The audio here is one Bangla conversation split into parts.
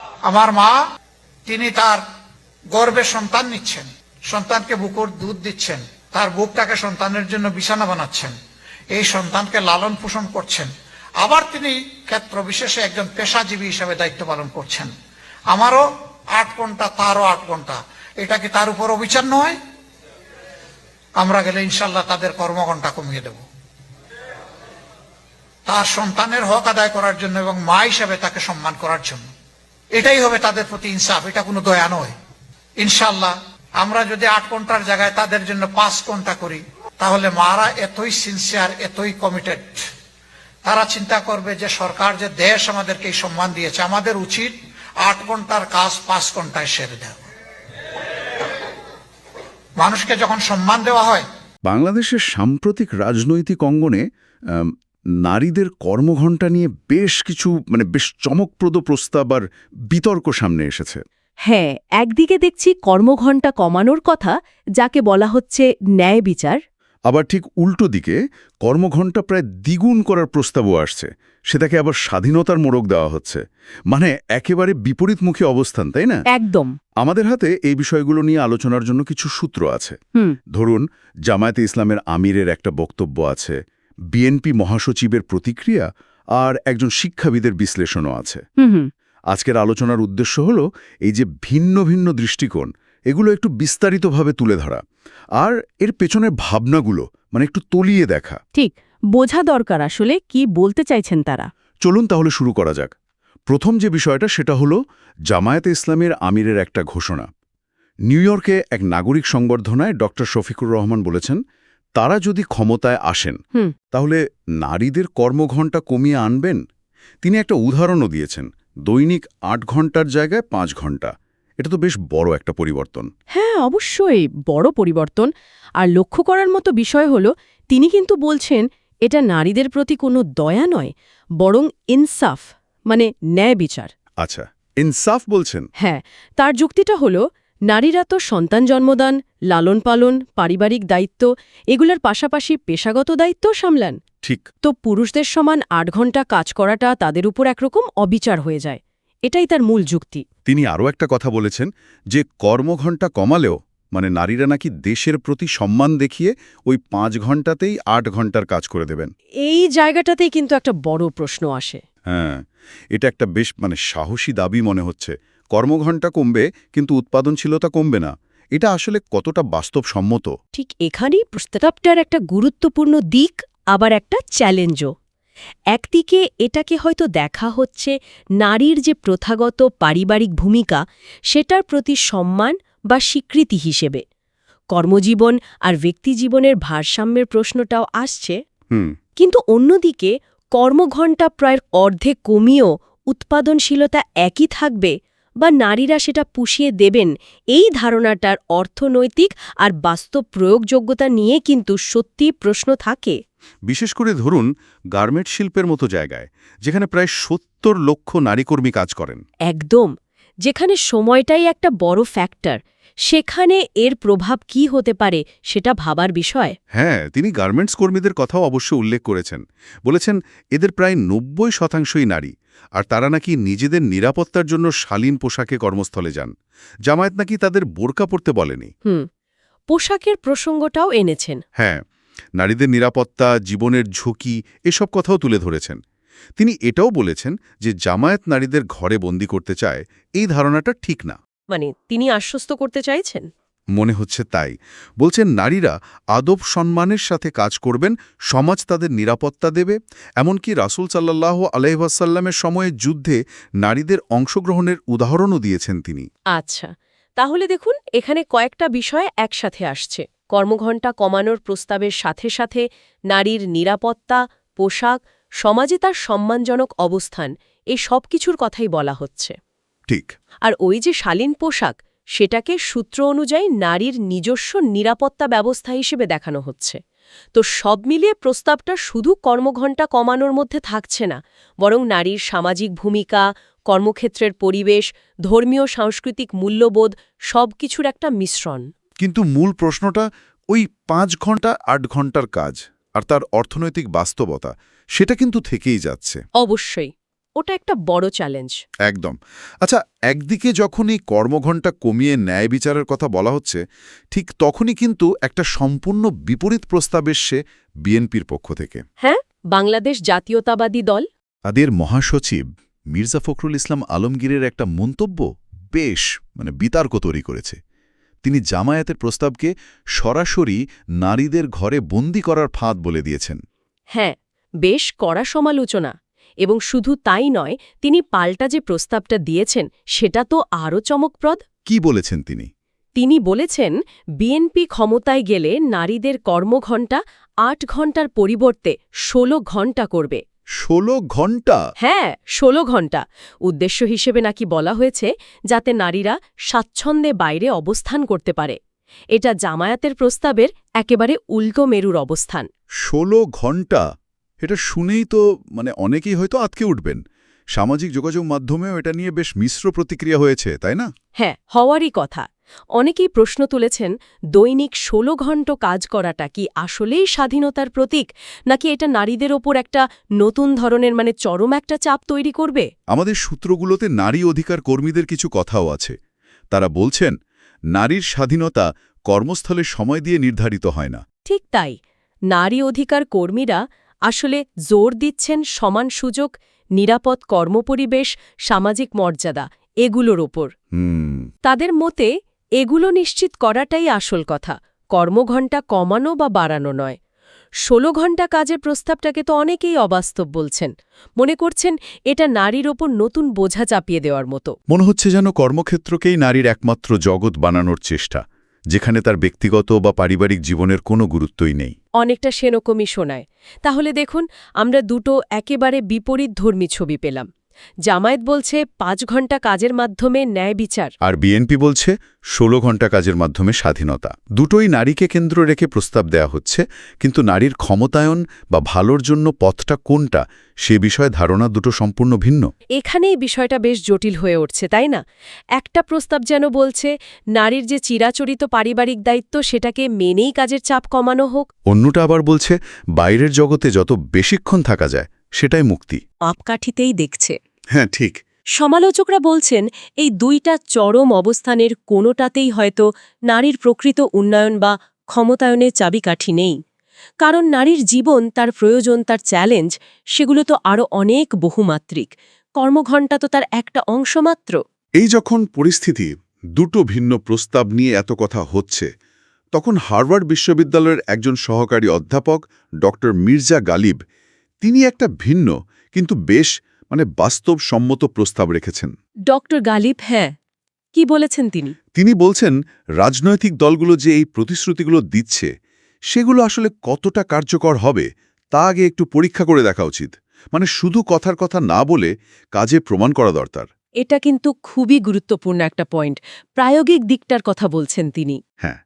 আমার মা, তিনি তার গর্বে সন্তান নিচ্ছেন। সন্তানকে বুকুর দুধ দিচ্ছেন। তার বুকটাকে সন্তানের জন্য বিছানা বানাচ্ছেন। এই সন্তানকে লালন পোষণ করছেন। আবার তিনি ক্ষেত্র বিশেষে একজন পেশাজীবী হিসাবে দায়িত্ব পালন করছেন। আমারও আট ঘণ্টা, তারও আট ঘণ্টা। এটা কি তার উপর অবিচার নয়? আমরা গেলে ইনশাল্লাহ তাদের কর্মঘণ্টা কমিয়ে দেব। তার সন্তানের হক আদায় করার জন্য এবং মা হিসাবে তাকে সম্মান করার জন্য। এটাই হবে তাদের প্রতি ইনসাফ, এটা কোনো দয়া নয়। ইনশাল্লাহ আমরা যদি আট ঘণ্টার জায়গায় তাদের জন্য পাঁচ ঘণ্টা করি, তাহলে মারা এতই সিনসিয়ার এতই কমিটেড তারা চিন্তা করবে যে সরকার যে দেশ আমাদেরকে এই সম্মান দিয়েছে, আমাদের উচিত আট ঘণ্টার কাজ পাঁচ ঘন্টায় সেরে দেওয়া। মানুষকে যখন সম্মান দেওয়া হয়, বাংলাদেশের সাম্প্রতিক রাজনৈতিক অঙ্গনে নারীদের কর্মঘণ্টা নিয়ে বেশ কিছু মানে বেশ চমকপ্রদ প্রস্তাব আর বিতর্ক সামনে এসেছে। হ্যাঁ একদিকে দেখছি কর্মঘণ্টা কমানোর কথা যাকে বলা হচ্ছে ন্যায় বিচার। আবার ঠিক উল্টো দিকে কর্মঘণ্টা প্রায় দ্বিগুণ করার প্রস্তাবও আসছে। সেটাকে আবার স্বাধীনতার মোড়ক দেওয়া হচ্ছে। মানে একেবারে বিপরীতমুখী অবস্থান তাই না? একদম। আমাদের হাতে এই বিষয়গুলো নিয়ে আলোচনার জন্য কিছু সূত্র আছে। হুম। ধরুন জামায়াতে ইসলামের আমিরের একটা বক্তব্য আছে বিএনপি মহাসচিবের প্রতিক্রিয়া আর একজন শিক্ষাবিদের বিশ্লেষণও আছে। আজকের আলোচনার উদ্দেশ্য হল এই যে ভিন্ন ভিন্ন দৃষ্টিকোণ এগুলো একটু বিস্তারিতভাবে তুলে ধরা। আর এর পেছনের ভাবনাগুলো মানে একটু তলিয়ে দেখা। ঠিক বোঝা দরকার আসলে কি বলতে চাইছেন তারা। চলুন তাহলে শুরু করা যাক। প্রথম যে বিষয়টা সেটা হলো জামায়াতে ইসলামের আমিরের একটা ঘোষণা। নিউ ইয়র্কে এক নাগরিক সংবর্ধনায় ড শফিকুর রহমান বলেছেন তারা যদি ক্ষমতায় আসেন। তাহলে নারীদের কর্মঘণ্টা কমিয়ে আনবেন? তিনি একটা উদাহরণও দিয়েছেন দৈনিক আট ঘণ্টার জায়গায় পাঁচ ঘণ্টা এটা তো বেশ বড় একটা পরিবর্তন। হ্যাঁ অবশ্যই বড় পরিবর্তন। আর লক্ষ্য করার মতো বিষয় হল তিনি কিন্তু বলছেন এটা নারীদের প্রতি কোনো দয়া নয় বরং ইনসাফ মানে ন্যায় বিচার। আচ্ছা ইনসাফ বলছেন? হ্যাঁ তার যুক্তিটা হল নারীরা তো সন্তান জন্মদান লালন পালন পারিবারিক দায়িত্ব এগুলোর পাশাপাশি পেশাগত দায়িত্ব সামলান। ঠিক। তো পুরুষদের সমান আট ঘণ্টা কাজ করাটা তাদের উপর একরকম অবিচার হয়ে যায়। এটাই তার মূল যুক্তি। তিনি আরও একটা কথা বলেছেন যে কর্মঘণ্টা কমালেও মানে নারীরা নাকি দেশের প্রতি সম্মান দেখিয়ে ওই পাঁচ ঘন্টাতেই আট ঘণ্টার কাজ করে দেবেন। এই জায়গাটাতেই কিন্তু একটা বড় প্রশ্ন আসে। হ্যাঁ এটা একটা বেশ মানে সাহসী দাবি মনে হচ্ছে। কর্মঘণ্টা কমবে কিন্তু উৎপাদনশীলতা কমবে না। এটা আসলে কতটা বাস্তবসম্মত? ঠিক এখানেই প্রস্তাবটার একটা গুরুত্বপূর্ণ দিক আবার একটা চ্যালেঞ্জও। একদিকে এটাকে হয়তো দেখা হচ্ছে নারীর যে প্রথাগত পারিবারিক ভূমিকা সেটার প্রতি সম্মান বা স্বীকৃতি হিসেবে। কর্মজীবন আর ব্যক্তিজীবনের ভারসাম্যের প্রশ্নটাও আসছে। কিন্তু অন্যদিকে কর্মঘণ্টা প্রায় অর্ধে কমিয়েও উৎপাদনশীলতা একই থাকবে বা নারীরা সেটা পুষিয়ে দেবেন এই ধারণাটার অর্থনৈতিক আর বাস্তব প্রয়োগযোগ্যতা নিয়ে কিন্তু সত্যি প্রশ্ন থাকে। বিশেষ করে ধরুন গার্মেন্ট শিল্পের মতো জায়গায় যেখানে প্রায় সত্তর লক্ষ নারীকর্মী কাজ করেন। একদম যেখানে সময়টাই একটা বড় ফ্যাক্টর সেখানে এর প্রভাব কি হতে পারে সেটা ভাবার বিষয়। হ্যাঁ তিনি গার্মেন্টস কর্মীদের কথাও অবশ্য উল্লেখ করেছেন। বলেছেন এদের প্রায় নব্বই শতাংশই নারী আর তারা নাকি নিজেদের নিরাপত্তার জন্য শালীন পোশাকে কর্মস্থলে যান। জামায়াত নাকি তাদের বোরকা পরতে বলেনি। হুম পোশাকের প্রসঙ্গটাও এনেছেন। হ্যাঁ নারীদের নিরাপত্তা জীবনের ঝুঁকি এসব কথাও তুলে ধরেছেন। তিনি এটাও বলেছেন যে জামায়াত নারীদের ঘরে বন্দি করতে চায় এই ধারণাটা ঠিক না। মানে তিনি আশ্বস্ত করতে চাইছেন? মনে হচ্ছে তাই। বলছেন নারীরা আদব সম্মানের সাথে কাজ করবেন সমাজ তাদের নিরাপত্তা দেবে। এমনকি রাসুল সাল্লাহ আলহাসাল্লামের সময়ে যুদ্ধে নারীদের অংশগ্রহণের উদাহরণও দিয়েছেন তিনি। আচ্ছা তাহলে দেখুন এখানে কয়েকটা বিষয় একসাথে আসছে। কর্মঘণ্টা কমানোর প্রস্তাবের সাথে সাথে নারীর নিরাপত্তা পোশাক সমাজে তার সম্মানজনক অবস্থান এই সব কিছুর কথাই বলা হচ্ছে। ঠিক। আর ওই যে শালীন পোশাক সেটাকে সূত্র অনুযায়ী নারীর নিজস্ব নিরাপত্তা ব্যবস্থা হিসেবে দেখানো হচ্ছে। তো সব মিলিয়ে প্রস্তাবটা শুধু কর্মঘণ্টা কমানোর মধ্যে থাকছে না বরং নারীর সামাজিক ভূমিকা কর্মক্ষেত্রের পরিবেশ ধর্মীয় সাংস্কৃতিক মূল্যবোধ সব কিছুর একটা মিশ্রণ। কিন্তু মূল প্রশ্নটা ওই পাঁচ ঘণ্টা আট ঘণ্টার কাজ আর তার অর্থনৈতিক বাস্তবতা সেটা কিন্তু থেকেই যাচ্ছে। অবশ্যই। ওটা একটা বড় চ্যালেঞ্জ একদম। আচ্ছা একদিকে যখন এই কর্মঘণ্টা কমিয়ে ন্যায় বিচারের কথা বলা হচ্ছে ঠিক তখনই কিন্তু একটা সম্পূর্ণ বিপরীত প্রস্তাব এসছে বিএনপির পক্ষ থেকে। হ্যাঁ বাংলাদেশ জাতীয়তাবাদী দল। তাদের মহাসচিব মির্জা ফখরুল ইসলাম আলমগীরের একটা মন্তব্য বেশ মানে বিতর্ক তৈরি করেছে। তিনি জামায়াতের প্রস্তাবকে সরাসরি নারীদের ঘরে বন্দি করার ফাঁদ বলে দিয়েছেন। হ্যাঁ বেশ কড়া সমালোচনা। এবং শুধু তাই নয় তিনি পাল্টা যে প্রস্তাবটা দিয়েছেন সেটা তো আরও চমকপ্রদ। কি বলেছেন তিনি? তিনি বলেছেন বিএনপি ক্ষমতায় গেলে নারীদের কর্মঘণ্টা আট ঘণ্টার পরিবর্তে ১৬ ঘণ্টা করবে। ষোলো ঘণ্টা? হ্যাঁ ১৬ ঘণ্টা। উদ্দেশ্য হিসেবে নাকি বলা হয়েছে যাতে নারীরা স্বাচ্ছন্দ্যে বাইরে অবস্থান করতে পারে। এটা জামায়াতের প্রস্তাবের একেবারে উল্টো মেরুর অবস্থান। ষোলো ঘণ্টা? এটা শুনেই তো মানে অনেকেই হয়তো আতকে উঠবেন। সামাজিক যোগাযোগ মাধ্যমেও এটা নিয়ে বেশ মিশ্র প্রতিক্রিয়া হয়েছে তাই না? হ্যাঁ হওয়ারই কথা। অনেকেই প্রশ্ন তুলেছেন দৈনিক ১৬ ঘণ্ট কাজ করাটা কি আসলেই স্বাধীনতার প্রতীক? নাকি এটা নারীদের ওপর একটা নতুন ধরনের মানে চরম একটা চাপ তৈরি করবে? আমাদের সূত্রগুলোতে নারী অধিকার কর্মীদের কিছু কথাও আছে। তারা বলছেন নারীর স্বাধীনতা কর্মস্থলে সময় দিয়ে নির্ধারিত হয় না। ঠিক তাই। নারী অধিকার কর্মীরা আসলে জোর দিচ্ছেন সমান সুযোগ নিরাপদ কর্মপরিবেশ সামাজিক মর্যাদা এগুলোর ওপর। তাদের মতে এগুলো নিশ্চিত করাটাই আসল কথা কর্মঘণ্টা কমানো বা বাড়ানো নয়। ষোলো ঘণ্টা কাজের প্রস্তাবটাকে তো অনেকেই অবাস্তব বলছেন মনে করছেন এটা নারীর ওপর নতুন বোঝা চাপিয়ে দেওয়ার মতো। মনে হচ্ছে যেন কর্মক্ষেত্রকেই নারীর একমাত্র জগৎ বানানোর চেষ্টা। যেখানে তার ব্যক্তিগত বা পারিবারিক জীবনের কোনো গুরুত্বই নেই। অনেকটা সেরকমই শোনায়। তাহলে দেখুন, আমরা দুটো একেবারে বিপরীত ধর্মী ছবি পেলাম। জামায়াত বলছে পাঁচ ঘণ্টা কাজের মাধ্যমে ন্যায় বিচার। আর বিএনপি বলছে ১৬ ঘণ্টা কাজের মাধ্যমে স্বাধীনতা। দুটোই নারীকে কেন্দ্র রেখে প্রস্তাব দেয়া হচ্ছে কিন্তু নারীর ক্ষমতায়ন বা ভালোর জন্য পথটা কোনটা সে বিষয়ে ধারণা দুটো সম্পূর্ণ ভিন্ন। এখানেই বিষয়টা বেশ জটিল হয়ে উঠছে তাই না? একটা প্রস্তাব যেন বলছে নারীর যে চিরাচরিত পারিবারিক দায়িত্ব সেটাকে মেনেই কাজের চাপ কমানো হোক। অন্যটা আবার বলছে বাইরের জগতে যত বেশিক্ষণ থাকা যায় সেটাই মুক্তি। আপকাঠিতেই দেখছে। হ্যাঁ ঠিক। সমালোচকরা বলছেন এই দুইটা চরম অবস্থানের কোনোটাতেই হয়তো নারীর প্রকৃত উন্নয়ন বা ক্ষমতায়নের চাবিকাঠি নেই। কারণ নারীর জীবন তার প্রয়োজন তার চ্যালেঞ্জ সেগুলো তো আরও অনেক বহুমাত্রিক। কর্মঘণ্টা তো তার একটা অংশ মাত্র। এই যখন পরিস্থিতি দুটো ভিন্ন প্রস্তাব নিয়ে এত কথা হচ্ছে তখন হার্ভার্ড বিশ্ববিদ্যালয়ের একজন সহকারী অধ্যাপক ড মির্জা গালিব তিনি একটা ভিন্ন কিন্তু বেশ মানে বাস্তবসম্মত প্রস্তাব রেখেছেন। ডক্টর গালিব হ্যাঁ। কি বলেছেন তিনি? তিনি বলছেন রাজনৈতিক দলগুলো যে এই প্রতিশ্রুতিগুলো দিচ্ছে সেগুলো আসলে কতটা কার্যকর হবে তা আগে একটু পরীক্ষা করে দেখা উচিত। মানে শুধু কথার কথা না বলে কাজে প্রমাণ করা দরকার। এটা কিন্তু খুবই গুরুত্বপূর্ণ একটা পয়েন্ট। প্রায়োগিক দিকটার কথা বলছেন তিনি। হ্যাঁ।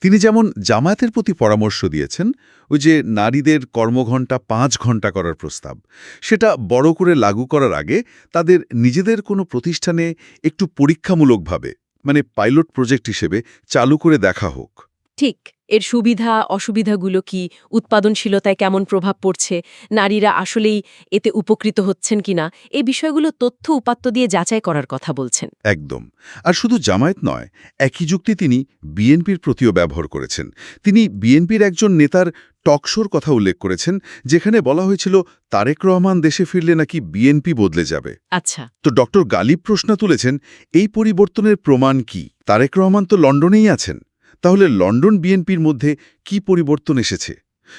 তিনি যেমন জামায়াতের প্রতি পরামর্শ দিয়েছেন, ওই যে নারীদের কর্মঘণ্টা পাঁচ ঘণ্টা করার প্রস্তাব, সেটা বড় করে লাগু করার আগে তাদের নিজেদের কোনো প্রতিষ্ঠানে একটু পরীক্ষামূলকভাবে মানে পাইলট প্রজেক্ট হিসেবে চালু করে দেখা হোক। ঠিক এর সুবিধা অসুবিধাগুলো কি? উৎপাদনশীলতায় কেমন প্রভাব পড়ছে? নারীরা আসলেই এতে উপকৃত হচ্ছেন কিনা? এই বিষয়গুলো তথ্য উপাত্ত দিয়ে যাচাই করার কথা বলছেন। একদম। আর শুধু জামায়াত নয় একই যুক্তি তিনি বিএনপির প্রতিও ব্যবহার করেছেন। তিনি বিএনপির একজন নেতার টকশোর কথা উল্লেখ করেছেন যেখানে বলা হয়েছিল তারেক রহমান দেশে ফিরলে নাকি বিএনপি বদলে যাবে। আচ্ছা। তো ডক্টর গালিব প্রশ্ন তুলেছেন এই পরিবর্তনের প্রমাণ কি? তারেক রহমান তো লন্ডনেই আছেন। তাহলে লন্ডন বিএনপির মধ্যে কি পরিবর্তন এসেছে?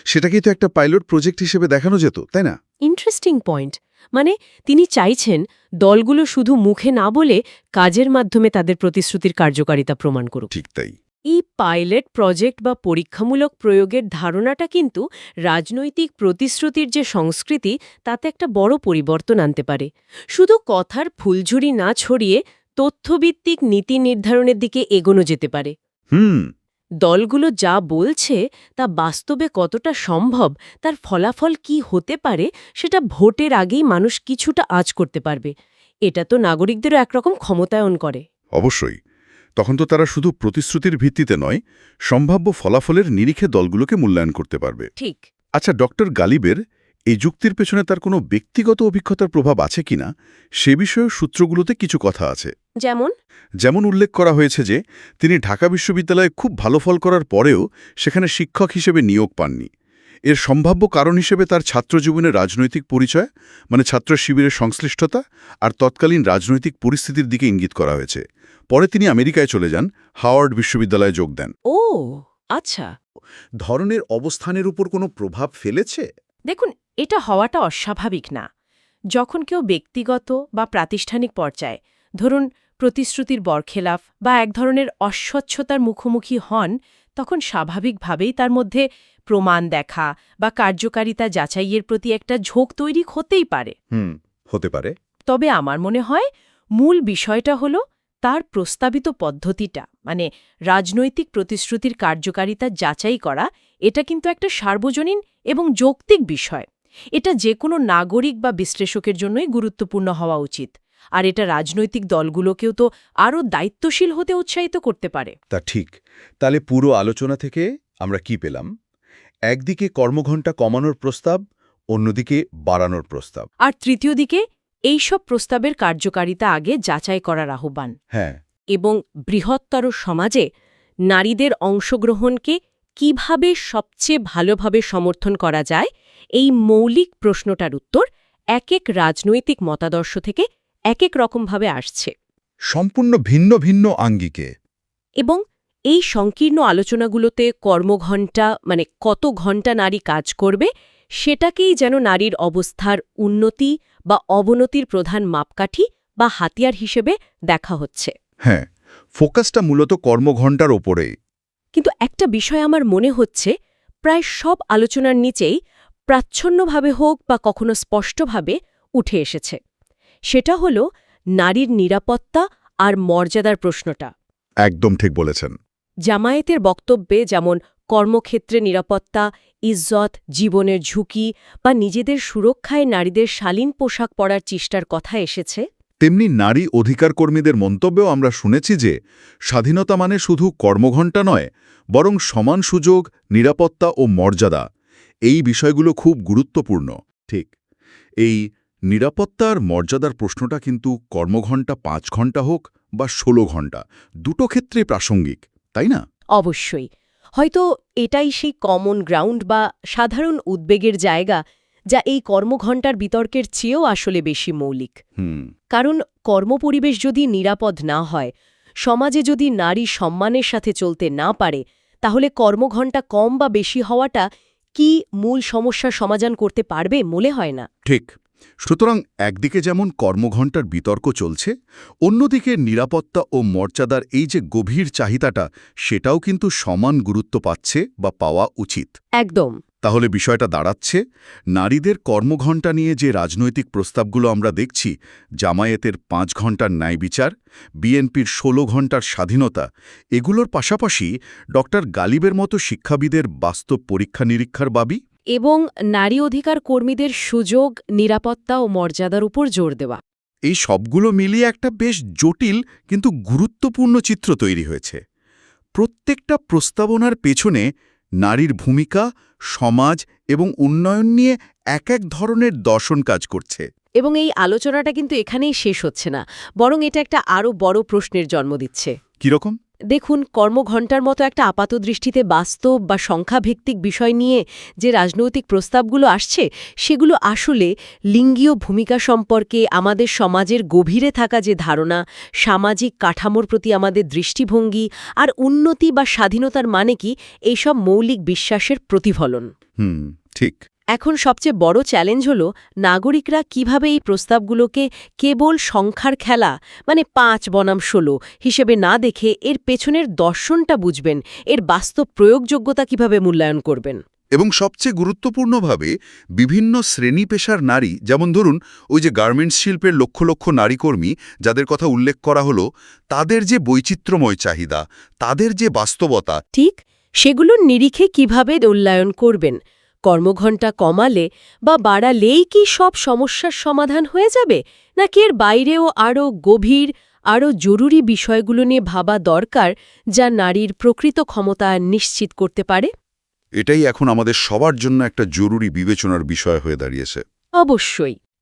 সেটাকেই তো একটা পাইলট প্রজেক্ট হিসেবে দেখানো যেত তাই না? Interesting point. মানে তিনি চাইছেন দলগুলো শুধু মুখে না বলে কাজের মাধ্যমে তাদের প্রতিশ্রুতির কার্যকারিতা প্রমাণ করুক। ঠিক তাই। এই পাইলট প্রজেক্ট বা পরীক্ষামূলক প্রয়োগের ধারণাটা কিন্তু রাজনৈতিক প্রতিশ্রুতির যে সংস্কৃতি তাতে একটা বড় পরিবর্তন আনতে পারে। শুধু কথার ফুলঝুরি না ছড়িয়ে তথ্যভিত্তিক নীতি নির্ধারণের দিকে এগোনো যেতে পারে। হুম। দলগুলো যা বলছে তা বাস্তবে কতটা সম্ভব তার ফলাফল কি হতে পারে সেটা ভোটের আগেই মানুষ কিছুটা আজ করতে পারবে। এটা তো নাগরিকদেরও একরকম ক্ষমতায়ন করে। অবশ্যই। তখন তো তারা শুধু প্রতিশ্রুতির ভিত্তিতে নয় সম্ভাব্য ফলাফলের নিরিখে দলগুলোকে মূল্যায়ন করতে পারবে। ঠিক। আচ্ছা ডক্টর গালিবের এই যুক্তির পেছনে তার কোনো ব্যক্তিগত অভিজ্ঞতার প্রভাব আছে কিনা সে বিষয়ে সূত্রগুলোতে কিছু কথা আছে। যেমন? যেমন উল্লেখ করা হয়েছে যে তিনি ঢাকা বিশ্ববিদ্যালয়ে খুব ভালো ফল করার পরেও সেখানে শিক্ষক হিসেবে নিয়োগ পাননি। এর সম্ভাব্য কারণ হিসেবে তার ছাত্রজীবনের রাজনৈতিক পরিচয় মানে ছাত্র শিবিরের সংশ্লিষ্টতা আর তৎকালীন রাজনৈতিক পরিস্থিতির দিকে ইঙ্গিত করা হয়েছে। পরে তিনি আমেরিকায় চলে যান হাওয়ার্ড বিশ্ববিদ্যালয়ে যোগ দেন। ও আচ্ছা। ধরনের অবস্থানের উপর কোনো প্রভাব ফেলেছে? দেখুন এটা হওয়াটা অস্বাভাবিক না। যখন কেউ ব্যক্তিগত বা প্রাতিষ্ঠানিক পর্যায়ে ধরুন প্রতিশ্রুতির বরখেলাফ বা এক ধরনের অস্বচ্ছতার মুখোমুখি হন তখন স্বাভাবিকভাবেই তার মধ্যে প্রমাণ দেখা বা কার্যকারিতা যাচাইয়ের প্রতি একটা ঝোঁক তৈরি হতেই পারে। হুম হতে পারে। তবে আমার মনে হয় মূল বিষয়টা হল তার প্রস্তাবিত পদ্ধতিটা মানে রাজনৈতিক প্রতিশ্রুতির কার্যকারিতা যাচাই করা এটা কিন্তু একটা সার্বজনীন এবং যৌক্তিক বিষয়। এটা যে কোনো নাগরিক বা বিশ্লেষকের জন্যই গুরুত্বপূর্ণ হওয়া উচিত। আর এটা রাজনৈতিক দলগুলোকেও তো আরও দায়িত্বশীল হতে উৎসাহিত করতে পারে। তা ঠিক। তাহলে পুরো আলোচনা থেকে আমরা কি পেলাম? একদিকে কর্মঘণ্টা কমানোর প্রস্তাব অন্যদিকে বাড়ানোর প্রস্তাব। আর তৃতীয় দিকে এইসব প্রস্তাবের কার্যকারিতা আগে যাচাই করার আহ্বান। হ্যাঁ। এবং বৃহত্তর সমাজে নারীদের অংশগ্রহণকে কীভাবে সবচেয়ে ভালোভাবে সমর্থন করা যায় এই মৌলিক প্রশ্নটার উত্তর এক এক রাজনৈতিক মতাদর্শ থেকে এক এক রকমভাবে আসছে। সম্পূর্ণ ভিন্ন ভিন্ন আঙ্গিকে। এবং এই সংকীর্ণ আলোচনাগুলোতে কর্মঘণ্টা মানে কত ঘণ্টা নারী কাজ করবে সেটাকেই যেন নারীর অবস্থার উন্নতি বা অবনতির প্রধান মাপকাঠি বা হাতিয়ার হিসেবে দেখা হচ্ছে। হ্যাঁ ফোকাসটা মূলত কর্মঘণ্টার ওপরেই। কিন্তু একটা বিষয় আমার মনে হচ্ছে প্রায় সব আলোচনার নিচেই প্রাচ্ছন্নভাবে হোক বা কখনো স্পষ্টভাবে উঠে এসেছে। সেটা হল নারীর নিরাপত্তা আর মর্যাদার প্রশ্নটা। একদম ঠিক বলেছেন। জামায়াতের বক্তব্যে যেমন কর্মক্ষেত্রে নিরাপত্তা ইজ্জত জীবনের ঝুঁকি বা নিজেদের সুরক্ষায় নারীদের শালীন পোশাক পরার চেষ্টার কথা এসেছে। তেমনি নারী অধিকার কর্মীদের মন্তব্যেও আমরা শুনেছি যে স্বাধীনতা মানে শুধু কর্মঘণ্টা নয় বরং সমান সুযোগ নিরাপত্তা ও মর্যাদা। এই বিষয়গুলো খুব গুরুত্বপূর্ণ। ঠিক। এই নিরাপত্তা আর মর্যাদার প্রশ্নটা কিন্তু কর্মঘণ্টা পাঁচ ঘণ্টা হোক বা ষোলো ঘণ্টা দুটো ক্ষেত্রে প্রাসঙ্গিক তাই না? অবশ্যই। হয়তো এটাই সেই কমন গ্রাউন্ড বা সাধারণ উদ্বেগের জায়গা যা এই কর্মঘণ্টার বিতর্কের চেয়েও আসলে বেশি মৌলিক। হুম। কারণ কর্মপরিবেশ যদি নিরাপদ না হয় সমাজে যদি নারী সম্মানের সাথে চলতে না পারে তাহলে কর্মঘণ্টা কম বা বেশি হওয়াটা কি মূল সমস্যার সমাধান করতে পারবে মনে হয় না? ঠিক। সুতরাং একদিকে যেমন কর্মঘণ্টার বিতর্ক চলছে অন্যদিকে নিরাপত্তা ও মর্যাদার এই যে গভীর চাহিদাটা সেটাও কিন্তু সমান গুরুত্ব পাচ্ছে বা পাওয়া উচিত। একদম। তাহলে বিষয়টা দাঁড়াচ্ছে নারীদের কর্মঘণ্টা নিয়ে যে রাজনৈতিক প্রস্তাবগুলো আমরা দেখছি জামায়াতের পাঁচ ঘণ্টার ন্যায় বিচার বিএনপির ১৬ ঘণ্টার স্বাধীনতা এগুলোর পাশাপাশি ডক্টর গালিবের মতো শিক্ষাবিদের বাস্তব পরীক্ষা নিরীক্ষার বাবি এবং নারী অধিকার কর্মীদের সুযোগ নিরাপত্তা ও মর্যাদার উপর জোর দেওয়া। এই সবগুলো মিলিয়ে একটা বেশ জটিল কিন্তু গুরুত্বপূর্ণ চিত্র তৈরি হয়েছে। প্রত্যেকটা প্রস্তাবনার পেছনে নারীর ভূমিকা সমাজ এবং উন্নয়ন নিয়ে এক এক ধরনের দর্শন কাজ করছে। এবং এই আলোচনাটা কিন্তু এখানেই শেষ হচ্ছে না বরং এটা একটা আরও বড় প্রশ্নের জন্ম দিচ্ছে। কীরকম? দেখুন, কর্মঘণ্টার মতো একটা আপাতদৃষ্টিতে বাস্তব বা সংখ্যাভিত্তিক বিষয় নিয়ে যে রাজনৈতিক প্রস্তাবগুলো আসছে, সেগুলো আসলে লিঙ্গীয় ভূমিকা সম্পর্কে আমাদের সমাজের গভীরে থাকা যে ধারণা, সামাজিক কাঠামোর প্রতি আমাদের দৃষ্টিভঙ্গি আর উন্নতি বা স্বাধীনতার মানে কি, এইসব মৌলিক বিশ্বাসের প্রতিফলন। হুম, ঠিক। এখন সবচেয়ে বড় চ্যালেঞ্জ হল নাগরিকরা কীভাবে এই প্রস্তাবগুলোকে কেবল সংখ্যার খেলা মানে পাঁচ বনাম ষোলো হিসেবে না দেখে এর পেছনের দর্শনটা বুঝবেন এর বাস্তব প্রয়োগযোগ্যতা কীভাবে মূল্যায়ন করবেন। এবং সবচেয়ে গুরুত্বপূর্ণভাবে বিভিন্ন শ্রেণি পেশার নারী যেমন ধরুন ওই যে গার্মেন্টস শিল্পের লক্ষ লক্ষ নারী কর্মী যাদের কথা উল্লেখ করা হলো তাদের যে বৈচিত্র্যময় চাহিদা তাদের যে বাস্তবতা ঠিক সেগুলোর নিরিখে কীভাবে মূল্যায়ন করবেন। কর্মঘণ্টা কমালে বা বাড়ালেই কি সব সমস্যার সমাধান হয়ে যাবে? নাকি এর বাইরেও আরও গভীর আরও জরুরি বিষয়গুলো নিয়ে ভাবা দরকার যা নারীর প্রকৃত ক্ষমতা নিশ্চিত করতে পারে? এটাই এখন আমাদের সবার জন্য একটা জরুরি বিবেচনার বিষয় হয়ে দাঁড়িয়েছে। অবশ্যই।